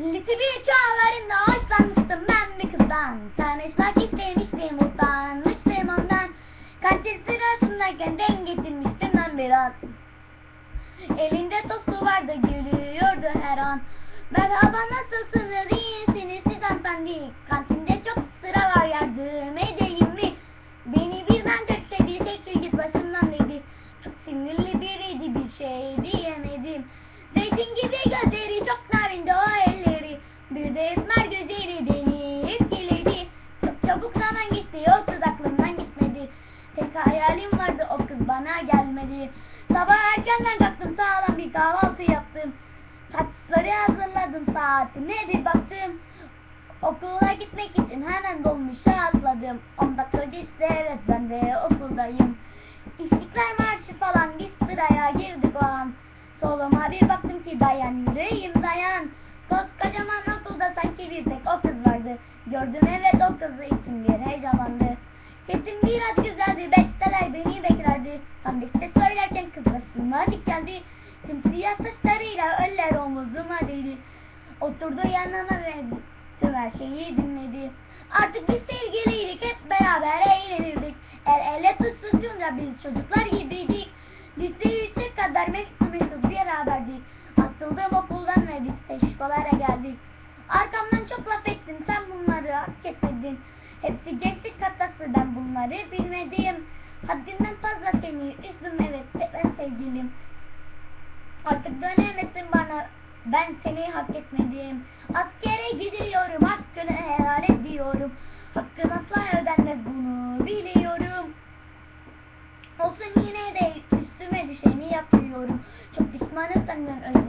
Lise bir çağlarında hoşlanmıştım ben bir kızdan. Tanışmak istemiştim, utanmıştım ondan. Kantin sırasındayken denk getirmiştim ben biraz. Elinde tostu vardı gülüyordu her an. Merhaba nasılsınız iyi misiniz siz hanımefendi? Kantinde çok sıra var yardım edeyim mi? Beni birden tekledi çekil git başımdan dedi. Çok sinirli Esmer gözleri beni etkiledi. Çok çabuk zaman geçti kız aklımdan gitmedi. Tek hayalim vardı o kız bana gelmedi. Sabah erkenden kalktım sağlam bir kahvaltı yaptım. Saçları hazırladım saatine bir baktım. Okula gitmek için hemen dolmuşa atladım. 10 dakika geçti evet ben de okuldayım. İstiklal Marşı falan biz sıraya girdik o an. Soluma bir baktım ki dayan yüreğim dayan. Gördüm evet o kızı için bir heyecanlandı. Sesim biraz güzeldi besteler beni beklerdi. Tam beste söylerken kız başıma dikeldi. Simsiyah saçlarıyla öller omuzuma değdi. Oturdu yanıma ve tüm her şeyi dinledi. Artık biz sevgiliydik hep beraber eğlenirdik. El ele tutuşunca biz çocuklar gibiydik. Lise 3'e kadar mesut mesut beraberdik. Atıldım okuldan ve biz teşkolara geldik. Hepsi gençlik hatası ben bunları bilmedim. Haddinden fazla seni üzdüm evet ben sevgilim. Artık dönemesin bana ben seni hak etmedim. Askere gidiyorum hakkını helal ediyorum. Hakkın asla ödenmez bunu biliyorum. Olsun yine de üstüme düşeni yapıyorum. Çok pişmanım senden özür.